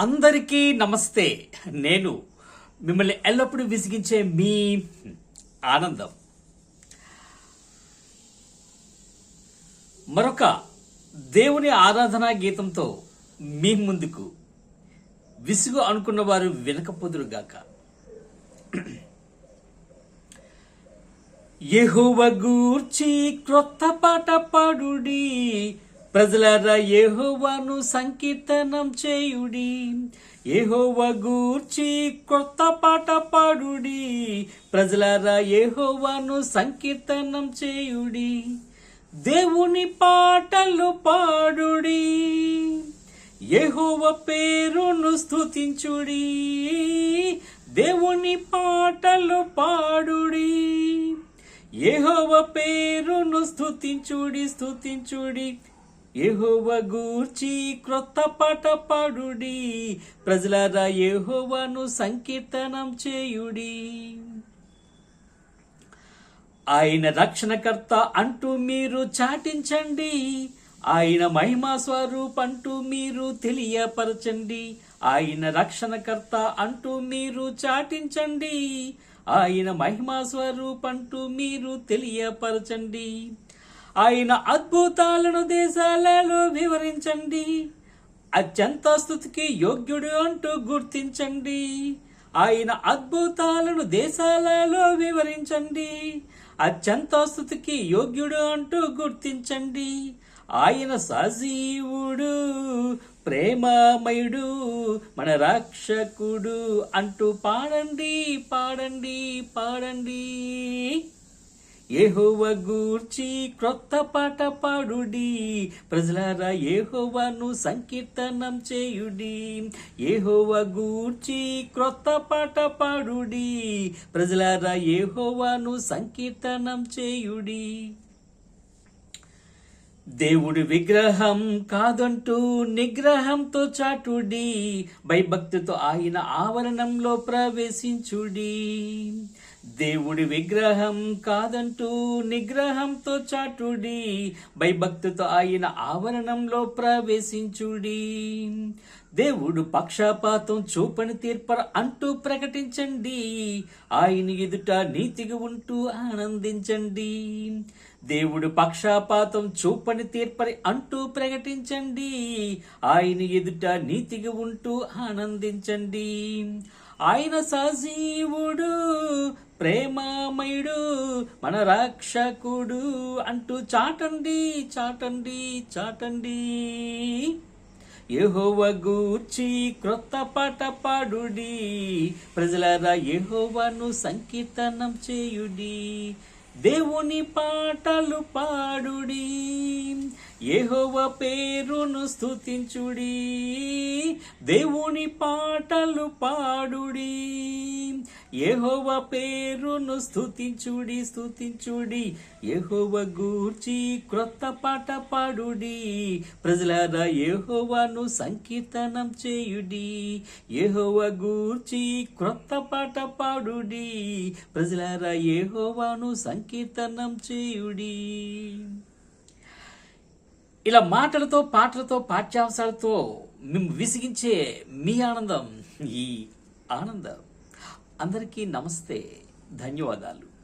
అందరికీ నమస్తే. నేను మిమ్మల్ని ఎల్లప్పుడూ విసిగించే మీ ఆనందం. మరొక దేవుని ఆరాధనా గీతంతో మీ ముందుకు విసుగు అనుకున్న వారు వినకపోదురుగాక యెహోవ గూర్చి క్రొత్త పాట పాడుడి. ప్రజలారా ఏహోవాను సంకీర్తనం చేయుడి. యెహోవ గూర్చి కొత్త పాట పాడుడి. ప్రజలారా ఏహోవాను సంకీర్తనం చేయుడి. దేవుని పాటలు పాడుడి. ఏహోవ పేరును స్థుతించుడి దేవుని పాటలు పాడుడి. ఏహోవ పేరును స్థుతించుడి స్థుతించుడి యెహోవ గూర్చి క్రొత్త పాట పాడుడి. ప్రజలారా యెహోవాను సంకీర్తనం చేయుడి. ఆయన రక్షణకర్త అంటూ మీరు చాటించండి. ఆయన మహిమా స్వరూపంటూ మీరు తెలియపరచండి. ఆయన రక్షణకర్త అంటూ మీరు చాటించండి. ఆయన మహిమా స్వరూపంటూ మీరు తెలియపరచండి. ఆయన అద్భుతాలను దేశాలలో వివరించండి. అత్యంత స్థుతికి యోగ్యుడు అంటూ గుర్తించండి. ఆయన అద్భుతాలను దేశాలలో వివరించండి. అత్యంత స్థుతికి యోగ్యుడు అంటూ గుర్తించండి. ఆయన సజీవుడు ప్రేమమయుడు మన రక్షకుడు అంటూ పాడండి పాడండి పాడండి. ఏహోవ గూర్చి క్రొత్త పాట పాడుడి. ప్రజలారా ఏహోవాను సంకీర్తనం చేయుడి. ఏహోవ గూర్చి క్రొత్త పాట పాడుడి. ప్రజలారా ఏహోవాను సంకీర్తనం చేయుడి. దేవుడి విగ్రహం కాదంటూ నిగ్రహంతో చాటుడి. భయభక్తితో ఆయన ఆవరణంలో ప్రవేశించుడి. దేవుడి విగ్రహం కాదంటూ నిగ్రహంతో చాటుడి. భయభక్తితో ఆయన ఆవరణంలో ప్రవేశించుడి. దేవుడు పక్షపాతం చూపని తీర్పర అంటూ ప్రకటించండి. ఆయన ఎదుట నీతిగా ఉంటూ ఆనందించండి. దేవుడు పక్షపాతం చూపని తీర్పరి అంటూ ప్రకటించండి. ఆయన ఎదుట నీతిగా ఉంటూ ఆనందించండి. ఆయన సజీవుడు ప్రేమామయుడు మన రక్షకుడు అంటూ చాటండి చాటండి చాటండి. ఎహోవ గూర్చి క్రొత్త పాట పాడుడి ప్రజలరా ఎహోవను సంకీర్తనం చేయుడి. దేవుని పాటలు పాడుడి ఎహోవ పేరును స్థుతించుడి దేవుని పాటలు పాడుడి యెహోవ పేరును స్థుతించుడి స్తుతించుడి. యెహోవ గూర్చి క్రొత్త పాట పాడుడి. ప్రజలారా యెహోవాను సంకీర్తనం చేయుడి. యెహోవ గూర్చి క్రొత్త పాట పాడుడి. ప్రజలారా యెహోవాను సంకీర్తనం చేయుడి. ఇలా మాటలతో పాటలతో పాఠ్యాంశాలతో మేము విసిగించే మీ ఆనందం ఈ ఆనందం. అందరికీ నమస్తే. ధన్యవాదాలు.